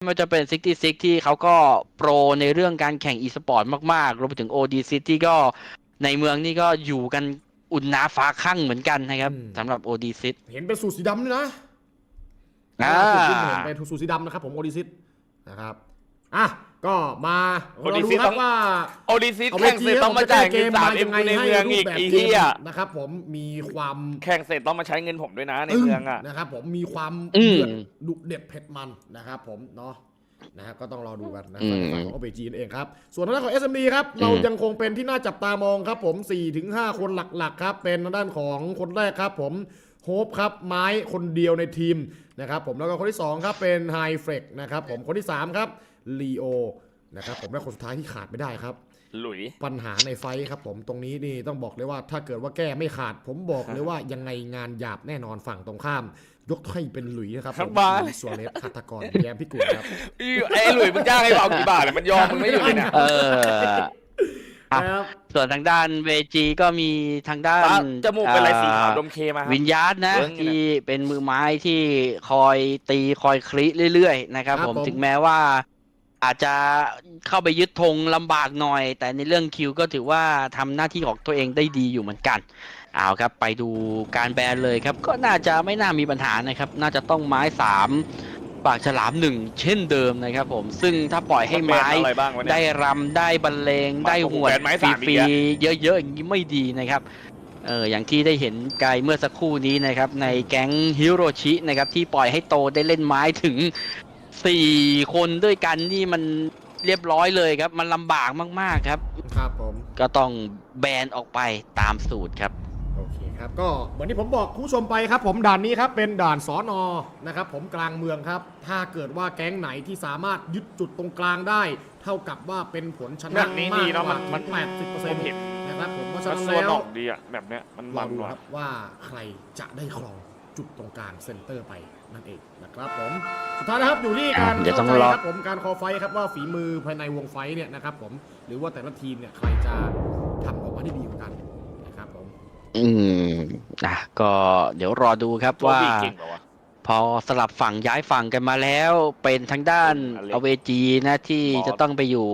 ไม่ว่าจะเป็น66ที่เขาก็โปรในเรื่องการแข่ง e-sport มากๆ รวมไปถึง OD City ก็ในเมืองนี่ก็อยู่กันอุ่นหนาฟ้าข้างเหมือนกันนะครับอืมสำหรับ OD City เห็นเป็นสูตรสีดำด้วยนะอ่าล่าสุดที่เห็นเป็นสูตรสีดำนะครับผมโอดิซิตนะครับ อะ ก็มาเราดู Odyssey ครัต้บองว่าโอดิซิสเอาแข่งเสร็จต้องมาจ่ายเงินมสามมาเอ็ยัมงไงในให้เมืองรูอีปกแบบไอ้เกเหี้มยนะครับผมมีความแข่งเสร็จต้องมาใช้เงินผมด้วยนะในตึงเมืองอะนะครับผมมีความอืมเดือดดุเด็ดเผ็ดมันนะครับผมเนาะนะครับก็ต้องรอดูกันนะอืมฝั่งของ OBG นั่นเองครับ ส่วนทางด้านของ SMD ครับ เราอืมยังคงเป็นที่น่าจับตามองครับผม4ถึง5คนหลักๆ ครับ เป็นทางด้านของคนแรกครับผมโฮปครับไม้คนเดียวในทีม นะครับผมแล้วก็คนที่ 2 ครับเป็นไฮเฟรกนะครับผมคนที่ 3 ครับลีโอนะครับผมและคนสุดท้ายที่ขาดไม่ได้ครับ หลุยปัญหาในไฟท์ครับผมตรงนี้นี่ต้องบอกเลยว่าถ้าเกิดว่าแก้ไม่ขาด ผมบอกเลยว่ายังไงงานหยาบแน่นอนฝั่งตรงข้าม ยกให้เป็นหลุยนะครับผมหลุยสัวเรสฆาตกรแยมพิกุลครับอี้ไอ้หลุยมึงจ้างให้เรากี่บาทเนี่ยมันยอมมึงไม่อยู่เลยเนี่ย เออ อะ ครับส่วนทางด้านเวจีก็มีทางด้านป้าจมูกเป็นอะไรสีขาวอ่ดมเคมาครับ วิญญาณนะเวิร์กอยู่นะ ที่เป็นมือไม้ที่คอยตีคอยคลิเรื่อยๆนะครับครับผมผม ถึงแม้ว่า อาจจะเข้าไปยึดธงลำบากหน่อย แต่ในเรื่องคิวก็ถือว่าทำหน้าที่ของตัวเองได้ดีอยู่เหมือนกันเอาครับไปดูการแบนเลยครับ ก็น่าจะไม่น่ามีปัญหานะครับ น่าจะต้องไม้สาม ปากฉลามหนึ่งเช่นเดิมนะครับผมซึ่งถ้าปล่อยให้ไม้นเป็นอะไรบ้างวะเนี่ย ได้รำได้บรรเลงมาได้หวดแบนไม้ฟสามอีรีกแล้วๆเยอะๆอย่างนี้ไม่ดีนะครับเอออย่างที่ได้เห็นกายเมื่อสักครู่นี้นะครับในแก๊งฮิโรชินะครับที่ปล่อยให้โตได้เล่นไม้ถึง 4 คนด้วยกันนี่มันเรียบร้อยเลยครับ มันลำบากมากๆครับ ครับผม ก็ต้องแบนออกไปตามสูตรครับ โอเคครับก็เหมือนที่ผมบอกคุณผู้ชมไปครับผมด่านนี้ครับเป็นด่านสอนอนะครับผมกลางเมืองครับ ถ้าเกิดว่าแก๊งไหนที่สามารถยึดจุดตรงกลางได้ เท่ากับว่าเป็นผลชแบนะบนี้มาดีกเนาะกมัว่านมันแปดสิบเปอร์เซ็นต์เห็น นะครับผมเพราะฉะมันนั้นส่วนแล้วออกดีอะแบบเนี้ยมันรมัอนดูว่ะครับว่าใครจะได้ครองจุดตรงกลางเซนเตอร์ไปนั่นเองนะครับผมสุดท้ายนะครับอยู่ที่การเดี๋ยวต้องเข้าใจรอ ครับผมการคอไฟท์ครับว่าฝีมือภายในวงไฟท์เนี่ยนะครับผมหรือว่าแต่ละทีมเนี่ยใครจะทำออกมาได้ดีกว่ากันนะครับผม อืมอะก็เดี๋ยวรอดูครับตัวว่าบีเก่งเหรอวะพอสลับฝั่งย้ายฝั่งกันมาแล้ว เป็นทางด้านอเล็กอเวจีนะที่บอสจะต้องไปอยู่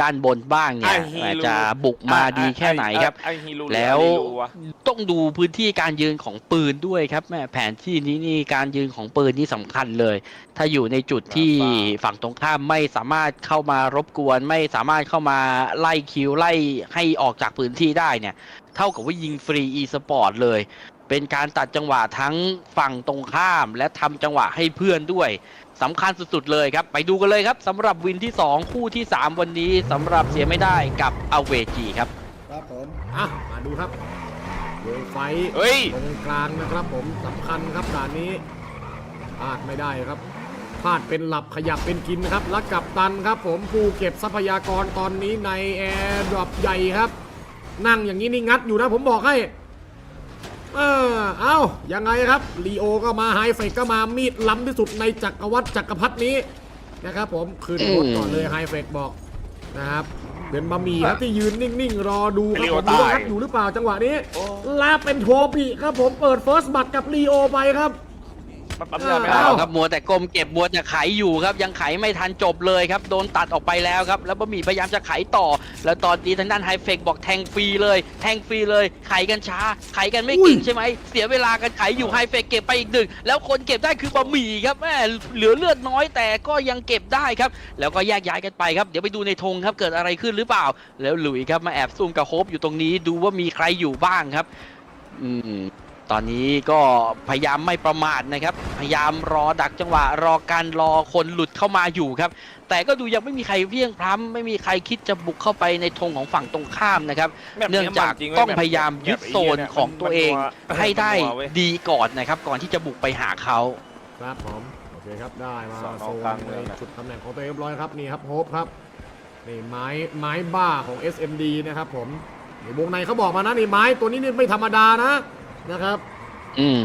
ด้านบนบ้างเนี่ยไอ้ฮีโร่อาจจะบุกมาดีแค่ไหนครับไอ้ฮีโร่แล้วไอ้ฮีโร่วะต้องดูพื้นที่การยืนของปืนด้วยครับแม่แผนที่นี้นี่การยืนของปืนนี่สำคัญเลย ถ้าอยู่ในจุดที่ฝั่งตรงข้ามไม่สามารถเข้ามารบกวน ไม่สามารถเข้ามาไล่คิวไล่ให้ออกจากพื้นที่ได้เนี่ย เท่ากับว่ายิงฟรีอีสปอร์ตเลย เป็นการตัดจังหวะทั้งฝั่งตรงข้าม และทำจังหวะให้เพื่อนด้วยสำคัญสุดๆเลยครับ ไปดูกันเลยครับสำหรับวินที่ 2 คู่ที่ 3 วันนี้สำหรับเสียไม่ได้กับอเวจีครับ ครับผม อะ มาดูครับวงไฟเฮ้ย ตรงกลางนะครับผมสำคัญครับด่านนี้พลาดไม่ได้ครับพลาดเป็นหลับขยับเป็นกินนะครับ และกับตันครับผมผู้เก็บทรัพยากรตอนนี้ในแอร์ดรอปใหญ่ครับ นั่งอย่างนี้นี่งัดอยู่นะผมบอกให้เออเอ้ายังไงครับลีโอก็มาไฮเฟกก็มามีดล้ำที่สุดในจักรวรรดิจักรพรรดินี้นะครับผมขึ้นรถก่อนเลยไฮเฟกบอกนะครับเป็นบะหมี่ครับที่ยืนนิ่งๆ รอดูครับผมดูว่างัดอยู่หรือเปล่าจังหวะนี้โอ้ลาเป็นโทปิครับผมเปิดเฟิร์สบัตกับลีโอไปครับมัน ปั๊มยาไม่อ้ได้าวครับมัวแต่ก้มเก็บมัวแต่ไขอยู่ครับ ยังไขไม่ทันจบเลยครับ โดนตัดออกไปแล้วครับ แล้วบะหมี่พยายามจะไขต่อ แล้วตอนนี้ทางด้านไฮเฟกบอกแทงฟรีเลย แทงฟรีเลย ไขกันช้า ไขกันไม่เก่งใช่ไหม เสียเวลากันไขอยู่ไฮเฟกเก็บไปอีกหนึ่ง แล้วคนเก็บได้คือบะหมี่ครับแม่เหลือเลือดน้อยแต่ก็ยังเก็บได้ครับ แล้วก็แยกย้ายกันไปครับ เดี๋ยวไปดูในธงครับ เกิดอะไรขึ้นหรือเปล่า แล้วหลุยส์ครับมาแอบซุ่มกับโฮปอยู่ตรงนี้ ดูว่ามีใครอยู่บ้างครับ อืม ตอนนี้ก็พยายามไม่ประมาทนะครับ พยายามรอดักจังหวะ รอการรอคนหลุดเข้ามาอยู่ครับ แต่ก็ดูยังไม่มีใครเพียงพร้ำไม่มีใครคิดจะบุกเข้าไปในธงของฝั่งตรงข้ามนะครับแบบเนื่องจากมัจริว้ต้องแบบพยายามยึดโซนของตัวเองมันให้ได้มันนัวเว้ยดีก่อนนะครับ ก่อนที่จะบุกไปหาเขาครับผมโอเคครับได้มาสอนอโซนกลางเมืในองนะจุดตำแหน่งของตัวเองเรียบร้อยครับนี่ครับโฮปครับนี่ไม้ไม้บ้าของ SMD นะครับผมนี่วงในเขาบอกมานะนี่ไม้ตัวนี้นี่ไม่ธรรมดานะ นะครับ อืม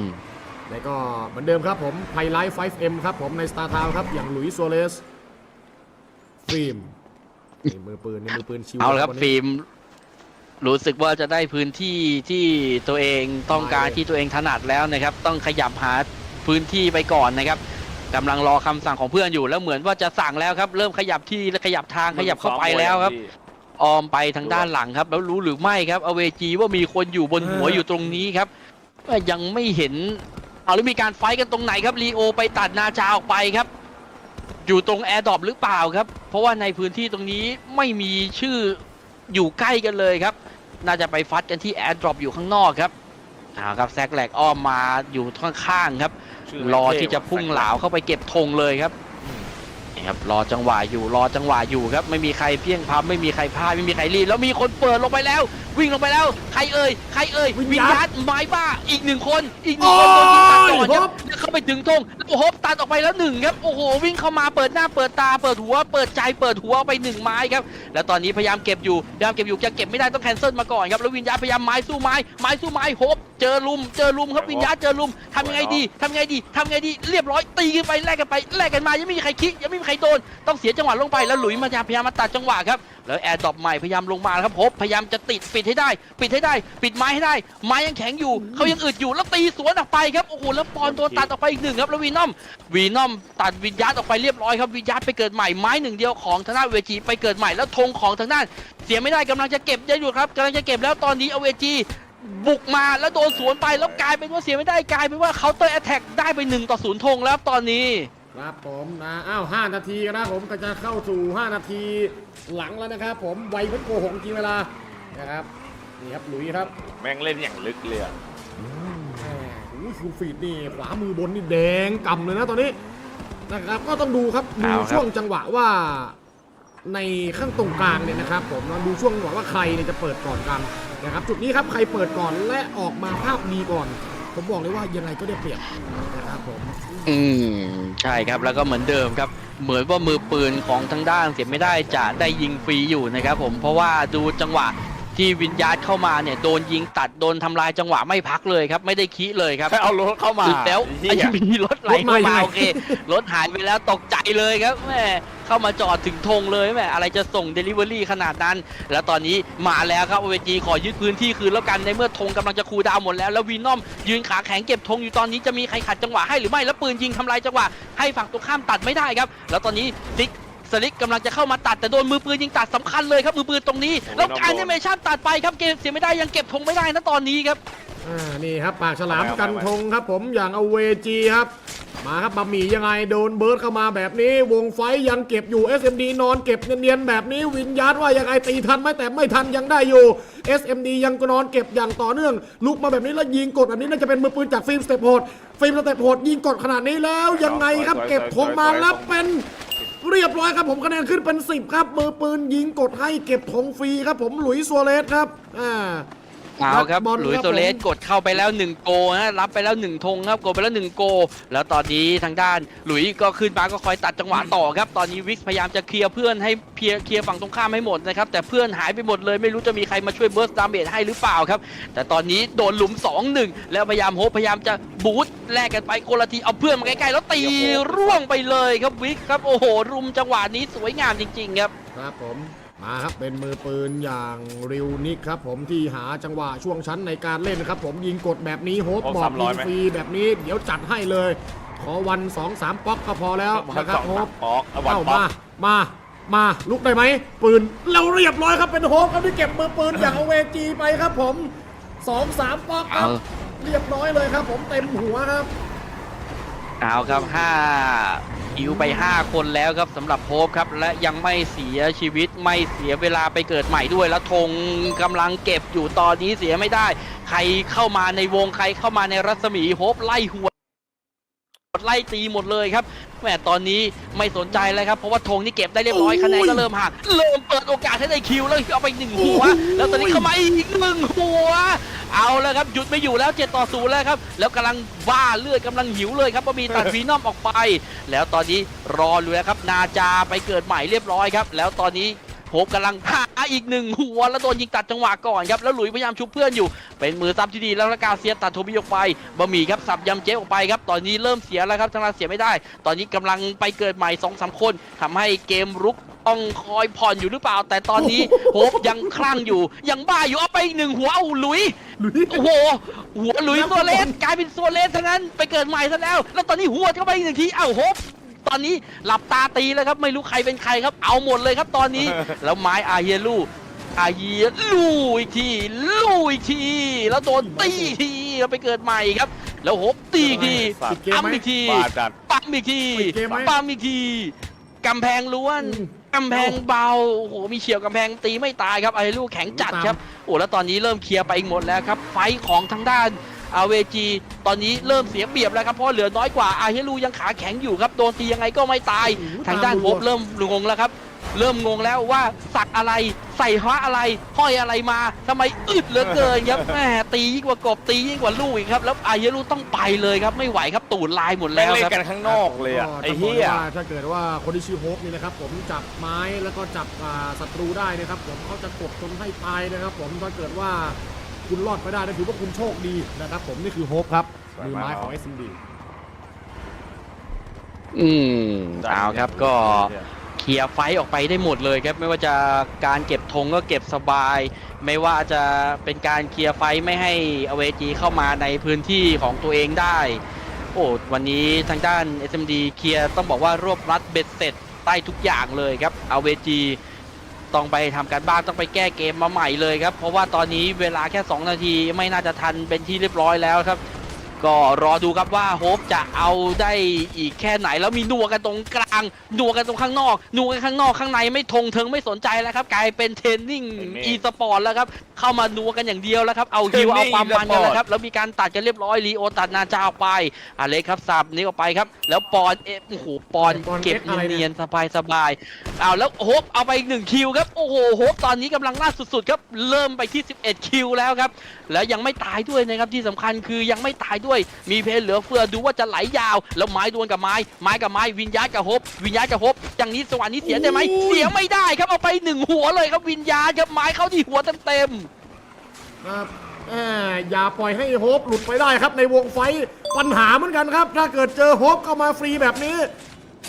แล้วก็เหมือนเดิมครับผมไพไลท์ 5M ครับผมใน Star Town ครับ อย่างหลุยส์ซัวเรสฟิล์มนี่มือปืนนี่มือปืนชิวเอาละครับวันนี้ ฟิล์มรู้สึกว่าจะได้พื้นที่ที่ตัวเองต้องการไม่เลยที่ตัวเองถนัดแล้วนะครับ ต้องขยับหาพื้นที่ไปก่อนนะครับกำลังรอคำสั่งของเพื่อนอยู่แล้วเหมือนว่าจะสั่งแล้วครับ เริ่มขยับที่และขยับทางขยับเข้าไปแล้วครับ ออมไปทางด้านหลังครับ แล้วรู้หรือไม่ครับอเวจีว่ามีคนอยู่บนหัวเออออยู่ตรงนี้ครับเอ้ยยังไม่เห็นเอาแล้วมีการไฟท์กันตรงไหนครับลีโอไปตัดนาจาออกไปครับ อยู่ตรงแอร์ดรอปหรือเปล่าครับ เพราะว่าในพื้นที่ตรงนี้ไม่มีชื่ออยู่ใกล้กันเลยครับ น่าจะไปฟัดกันที่แอร์ดรอปอยู่ข้างนอกครับอ่าครับแซกแหลกอ้อมมาอยู่ข้างๆครับ รอที่จะพุ่งเหลาเข้าไปเก็บธงเลยครับนี่ ครับรอจังหวะอยู่รอจังหวะอยู่ครับไม่มีใครเพี้ยงพำไม่มีใครพลาดไม่มีใครรีบแล้วมีคนเปิดลงไปแล้ว วิ่งลงไปแล้ว ใครเอ่ยใครเอ่ยวิวิญญญาญาณณไม้บ้าอีกหนึ่งคน อีกหนึ่งคนโดนยิงตัดก่อนครับโอ้ยแล้วเข้าไปถึงธงแล้วโฮปตัดออกไปแล้วหนึ่งครับโอ้โหวิ่งเข้ามาเปิดหน้าเปิดตาเปิดหัว เปิดใจเปิดหัวไปหนึ่งไม้ครับแล้วตอนนี้พยายามเก็บอยู่พยายามเก็บอยู่จะเก็บไม่ได้ต้องแคนเซิลมาก่อนครับแล้ววิญญาณพยายามไม้สู้ไม้ไม้สู้ไม้โฮปเจอลุมเจอลุมครับวิญญาณเจอลุมทำยังไงดีทำยังไงดีทำยังไงดีเรียบร้อยตีกันไปแลกกันไปแลกกันมายังไม่มีใครคิดยังไม่มีใครโดนต้องเสียจังหวะลงไปแล้วหลุยมาพยายามมาตัดจังหวะครับแล้วแอร์ดรอปใหม่พยายามลงมาครับโฮปพยายามจะติดปิดให้ได้ ปิดให้ได้ ปิดไม้ให้ได้ ไม้ยังแข็งอยู่เขายังอึดอยู่แล้วตีสวนออกไปครับโอ้โหแล้วปอนตัวตัดออกไปอีกหนึ่งครับแล้ววีนอมวีนอมตัดวิญญาณออกไปเรียบร้อยครับวิญญาณไปเกิดใหม่ไม้หนึ่งเดียวของทางด้านเวจีไปเกิดใหม่แล้วธงของทางด้านเสียไม่ได้กำลังจะเก็บได้อยู่ครับกำลังจะเก็บแล้วตอนนี้เอาเวจีบุกมาแล้วโดนสวนไปแล้วกลายเป็นว่าเสียไม่ได้กลายเป็นว่าเคาน์เตอร์แอตแทกได้ไป1ต่อ0ธงแล้วตอนนี้ ครับผมนะอ้าว5นาทีนะครับผมก็จะเข้าสู่5นาทีหลังแล้วนะครับ ผมไวเพิ่งโกหกจริงเวลานะครับนี่ครับหลุยครับแม่งเล่นอย่างลึกเลยอะแหมโอ้โหฟูลฟีดนี่ขวามือบนนี่แดงกำเลยนะตอนนี้นะครับก็ต้องดูครับดูเอาครับช่วงจังหวะว่า ในข้างตรงกลางเนี่ยนะครับ ผมเราดูช่วงจังหวะว่าใครเนี่ยจะเปิดก่อนกันนะครับจุดนี้ครับใครเปิดก่อนและออกมาภาพดีก่อน ผมบอกเลยว่ายังไงก็ได้เปรียบนะครับผมอืมใช่ครับแล้วก็เหมือนเดิมครับ เหมือนว่ามือปืนของทางด้านเสียไม่ได้จะได้ยิงฟรีอยู่นะครับผมเพราะว่าดูจังหวะ ที่วิญญาณเข้ามาเนี่ยโดนยิงตัดโดนทำลายจังหวะไม่พักเลยครับ ไม่ได้คิเลยครับ แค่เอารถเข้ามาแล้วไอ้ไอ้เหี้ย มีรถไหลรถมาเข้ายังมาไง โอเครถหายไปแล้วตกใจเลยครับแม่เข้ามาจอดถึงธงเลยแม่อะไรจะส่งเดลิเวอรี่ขนาดนั้น แล้วตอนนี้มาแล้วครับโอเวจีขอยึดพื้นที่คืนแล้วกันในเมื่อธงกำลังจะคูลดาวน์หมดแล้วแล้ววีนอมยืนขาแข็งเก็บธงอยู่ตอนนี้จะมีใครขัดจังหวะให้หรือไม่แล้วปืนยิงทำลายจังหวะให้ฝั่งตรงข้ามตัดไม่ได้ครับ แล้วตอนนี้ซิก สลิกกำลังจะเข้ามาตัดแต่โดนมือปืนยิงตัดสำคัญเลยครับมือปืนตรงนี้ แล้วการแอนิเมชันตัดไปครับเกมเสียไม่ได้ยังเก็บธงไม่ได้นะตอนนี้ครับอ่านี่ครับปากฉลามเอาไว้กันเอาไว้ธงครับผมอย่างเอาเวจีครับมาครับบะหมี่ยังไงโดนเบิร์ดเข้ามาแบบนี้ วงไฟยังเก็บอยู่ SMD นอนเก็บเนียนๆแบบนี้วิญญาณว่ายังไงตีทันไหมแต่ไม่ทันยังได้อยู่ SMD ยังนอนเก็บอย่างต่อเนื่อง ลุกมาแบบนี้แล้วยิงกดแบบนี้น่าจะเป็นมือปืนจากฟิล์มสเตปโหดฟิล์มสเตปโหดยิงกดขนาดนี้แล้วยังไงครับเก็บธงมาแล้วเป็น เรียบร้อยครับผมคะแนนขึ้นเป็น 10 ครับมือปืนยิงกดให้เก็บธงฟรีครับผมหลุยส์ซัวเรสครับอ่า เอาครับบอลหลุยครับส์โซเลสผมกดเข้าไปแล้ว1โกฮะรับไปแล้ว1ธงครับกดไปแล้ว1โก แล้วตอนนี้ทางด้านหลุยส์ก็ขึ้นมาก็คอยตัดจังหวะต่อครับ ตอนนี้วิกพยายามจะเคลียร์เพื่อนให้เคลียร์เคลียร์ฝั่งตรงข้ามให้หมดนะครับแต่เพื่อนหายไปหมดเลยไม่รู้จะมีใครมาช่วยเบิร์สดาเมจให้หรือเปล่าครับ แต่ตอนนี้โดนหลุม 2-1 แล้วพยายามโฮปพยายามจะบูทแลกกันไปคนละทีเอาเพื่อนมาใกล้ๆแล้วตีร่วงไปเลยครับวิกครับโอ้โหรุมจังหวะนี้สวยงามจริง ๆ ครับครับผม มาครับเป็นมือปืนอย่างริวนิกครับผมที่หาจังหวะช่วงชั้นในการเล่นครับผมยิงกดแบบนี้โฮปโอ้บอก300ยิงไหมฟรีแบบนี้เดี๋ยวจัดให้เลย ขอวัน 2 3ป๊อกก็พอแล้ววันนะครัสบองโฮสาปมออกเอาวันเอ้าป๊อมากมามาลุกได้ไหมปืนเราเรียบร้อยครับเป็นโฮปครับที่เก็บมือปืนอย่างเอาเวจีไปครับผม 2 3ป๊อกครับเอาเรียบร้อยเลยครับผมเต็มหัวครับเอาครับ5 อิวไป 5 คนแล้วครับสำหรับโฮปครับ และยังไม่เสียชีวิตไม่เสียเวลาไปเกิดใหม่ด้วย แล้วธงกำลังเก็บอยู่ตอนนี้เสียไม่ได้ ใครเข้ามาในวงใครเข้ามาในรัศมีโฮปไล่หัวไล่ตีหมดเลยครับแหมตอนนี้ไม่สนใจแล้วครับ เพราะว่าธงนี่เก็บได้เรียบร้อยโอ้ยคะแนนก็เริ่มห่างเริ่มเปิดโอกาสให้ได้คิวแล้วเอาไปหนึ่งหัว แล้วตอนนี้เข้ามาอีกหนึ่งหัว เอาแล้วครับหยุดไม่อยู่แล้ว7ต่อ0แล้วครับแล้วกำลังบ้าเลือดกำลังหิวเลยครับว่ามีตัดวีนอมออกไป แล้วตอนนี้รออยู่แล้วครับนาจาไปเกิดใหม่เรียบร้อยครับ แล้วตอนนี้โฮปกำลังหา อีกหนึ่งหัวแล้วโดนยิงตัดจังหวะก่อนครับแล้วหลุยพยายามชุบเพื่อนอยู่ เป็นมือซับที่ดีแล้วละกาเซียตัดโทบิออกไปบะหมี่ครับสับยำเจ๊ออกไปครับตอนนี้เริ่มเสียแล้วครับทางเราเสียไม่ได้ ตอนนี้กำลังไปเกิดใหม่2อสคนทำให้เกมรุกต้องคอยผ่อนอยู่หรือเปล่า แต่ตอนนี้โฮปยังคลั่งอยู่ ยังบ้าอยู่เอาไปอีกหนึ่งหัวเอาหลุยหลุยโอ้โหหัวหลุยตัวเลสกลายเป็นตัวเลสทั้งนั้นไปเกิดใหม่ซะแล้ว แล้วตอนนี้หัวเข้าไปอีกหนึ่งทีเอ้าโฮป ตอนนี้หลับตาตีแล้วครับไม่รู้ใครเป็นใครครับ เอาหมดเลยครับตอนนี้ แล้วไม้อาเฮียลูอาเฮียลูอีกทีลูอีกที แล้วโดนตีอีกทีแล้วไปเกิดใหม่ครับ แล้วโฮปตีอีกทีสัตปิดว์เกมปั๊มไหมอีกทีบาดจัดปั๊มอีกทีปิดเกมไหมปั๊มอีกทีกำแพงล้วนอืมกำแพงเบา โอ้โห มีเฉียวกำแพงตีไม่ตายครับไอ้ลูกแข็งจัดครับ โอ้ แล้วตอนนี้เริ่มเคลียร์ไปอีกหมดแล้วครับ ไฟท์ของทางด้าน อาเวจีตอนนี้เริ่มเสียเปรียบแล้วครับเพราะเหลือน้อยกว่าอาเฮลูยังขาแข็งอยู่ครับโดนตียังไงก็ไม่ตายโอ้โหทางด้านตามโฮรัวปเริ่มงงแล้วครับเริ่มงงแล้วว่าสักอะไรใส่พระอะไรห้อยอะไรมาทำไมอึดเหลือเกินครับแหมตียิ่งกว่ากบตียิ่งกว่าลูกอีกครับ แล้วอาเฮลูต้องไปเลยครับไม่ไหวครับตูดลายหมดแม่แล้งวเล่นครับกันข้างนอกเลยอะก็ไอ้จะบเหี้กยว่าถ้าเกิดว่าคนที่ชื่อโฮปนี่นะครับ ผมจับไม้แล้วก็จับอ่าศัตรูได้นะครับ ผมเขาจะกดจนให้ตายนะครับ ผมถ้าเกิดว่า คุณรอดไปได้นะถือว่าคุณโชคดีนะครับ ผมนี่คือโฮปครับสวยมือมากไม้ของ SMD อืมเอาครับก็เคลียร์ไฟต์ออกไปได้หมดเลยครับ ไม่ว่าจะการเก็บธงก็เก็บสบาย ไม่ว่าจะเป็นการเคลียร์ไฟต์ไม่ให้อเวจีเข้ามาในพื้นที่ของตัวเองได้ โอ้วันนี้ทางด้าน SMD เคลียร์ต้องบอกว่ารวบรัดเบ็ดเสร็จใต้ทุกอย่างเลยครับอเวจี ต้องไปทำการบ้านต้องไปแก้เกมมาใหม่เลยครับ เพราะว่าตอนนี้เวลาแค่ 2 นาทีไม่น่าจะทันเป็นที่เรียบร้อยแล้วครับ ก็รอดูครับว่าโฮปจะเอาได้อีกแค่ไหน แล้วมีนัวกันตรงกลางนัวกันตรงข้างนอกนัวกันข้างนอกข้างในไม่ทงเทิงไม่สนใจแล้วครับ กลายเป็นเทรนนิ่งไอ้เมฆอีสปอร์ตแล้วครับ เข้ามานัวกันอย่างเดียวแล้วครับ เอาฮิวเอาความมันกันแล้วครับ แล้วมีการตัดกันเรียบร้อยลีโอตัดนาจาออกไปอเล็กครับสับนี้ออกไปครับ แล้วปอนเอฟโอ้โหปอนปอนเก็บเอฟอะไรเนี่ยเนียนๆสบายสบายๆเอาแล้วโฮปเอาไปอีกหนึ่งคิวครับโอ้โหโฮปตอนนี้กำลังน่าสุดๆครับเริ่มไปที่ 11 คิวแล้วครับ แล้วยังไม่ตายด้วยนะครับที่สำคัญคือยังไม่ตายด้วย มีเพลเหลือเฟือดูว่าจะไหลยาว แล้วไม้ดวลกับไม้ ไม้กับไม้วิญญาณกับฮบวิญญาณกับฮบอย่างนี้สวรรค์นี้เสียได้ไหมโอ้ยเสียไม่ได้ครับเอาไปหนึ่งหัวเลยครับวิญญาณครับไม้เข้าที่หัวเต็มครับแหมอย่าปล่อยให้โฮปหลุดไปได้ครับในวงไฟท์ปัญหาเหมือนกันครับ ถ้าเกิดเจอโฮปเข้ามาฟรีแบบนี้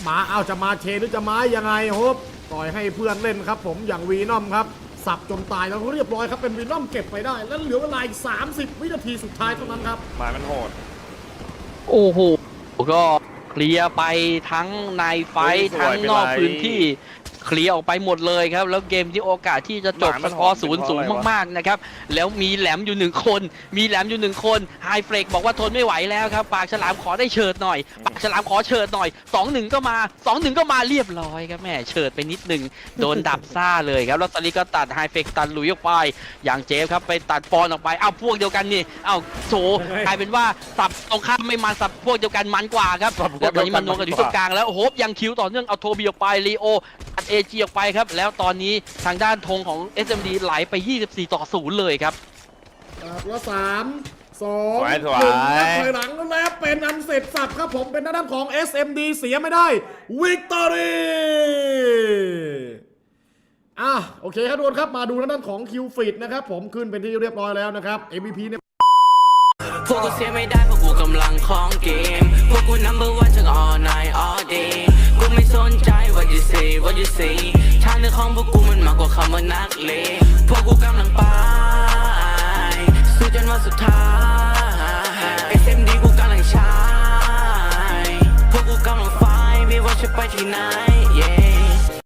หมาเอาจะมาเชหรือจะมายังไงโฮปปล่อยให้เพื่อนเล่นครับ ผมอย่างวีนอมครับ สับจนตายแล้วเรียบร้อยครับเป็นวีนอมเก็บไปได้ แล้วเหลือเวลาอีก30 วินาทีสุดท้ายเท่านั้นครับหมามันโหดๆโอ้โห ก็เคลียร์ไปทั้งในไฟท์สวยทั้งนอกไปเลยพื้นที่ เคลียร์ออกไปหมดเลยครับ แล้วเกมที่โอกาสที่จะจบหมาสมันกอร์หอมศูนย์เป็นเพสูราะงอะไรวะมากๆนะครับแล้วมีแหลมอยู่หนึ่งคน มีแหลมอยู่หนึ่งคนไฮเฟรกบอกว่าทนไม่ไหวแล้วครับปากฉลามขอได้เฉิดหน่อยปากฉลามขอเฉิดหน่อยสองหนึ่งก็มาสองหนึ่งก็มาเรียบร้อยครับแม่เฉิดไปนิดหนึ่งโดนดับซ่าเลยครับแล้วสลิกก็ตัดไฮเฟรกตัดหลุยออกไป อย่างเจฟครับไปตัดปอนออกไปเอาพวกเดียวกันนี่เอาโถยังไงกลายเป็นว่าสับตรงข้ามไม่มันสับพวกเดียวกันมันกว่าครับสับพวกแล้วตอนนี้เดียวกัมันนนวลกันอยู่ตรงกลางแล้วโฮปยังคิวต่อเนื่องเอาโทบีออกไปลีโอตัดเอจีออกไปครับ แล้วตอนนี้ทางด้านธงของ SMD ไหลไป 24 ต่อ 0 เลยครับครับแล้วสามสองสวยหสวยนึ่งนับถอยหลังแล้ว เป็นอันเสร็จสับครับผมเป็นหน้าด้านของ SMD เสียไม่ได้วิกตอรีอะโอเคครับทุกคนครับมาดูหน้าด้านของคิวฟิตนะครับผมขึ้นเป็นที่เรียบร้อยแล้วนะครับ MVP เนี่ยพวกกูเสียไม่ได้เพราะกูกำลังของเกม พวกกู number one ทั้ง all night all day กู ไม่สนใจ what you say what you say ทางเดินของพวกกูมันมากกว่าคำว่านักเลงพวกกูกำลังไปสู้จนวันสุดท้าย SMD กูกำลังใช้พวกกูกำลังไฟไม่ว่าจะไปที่ไหน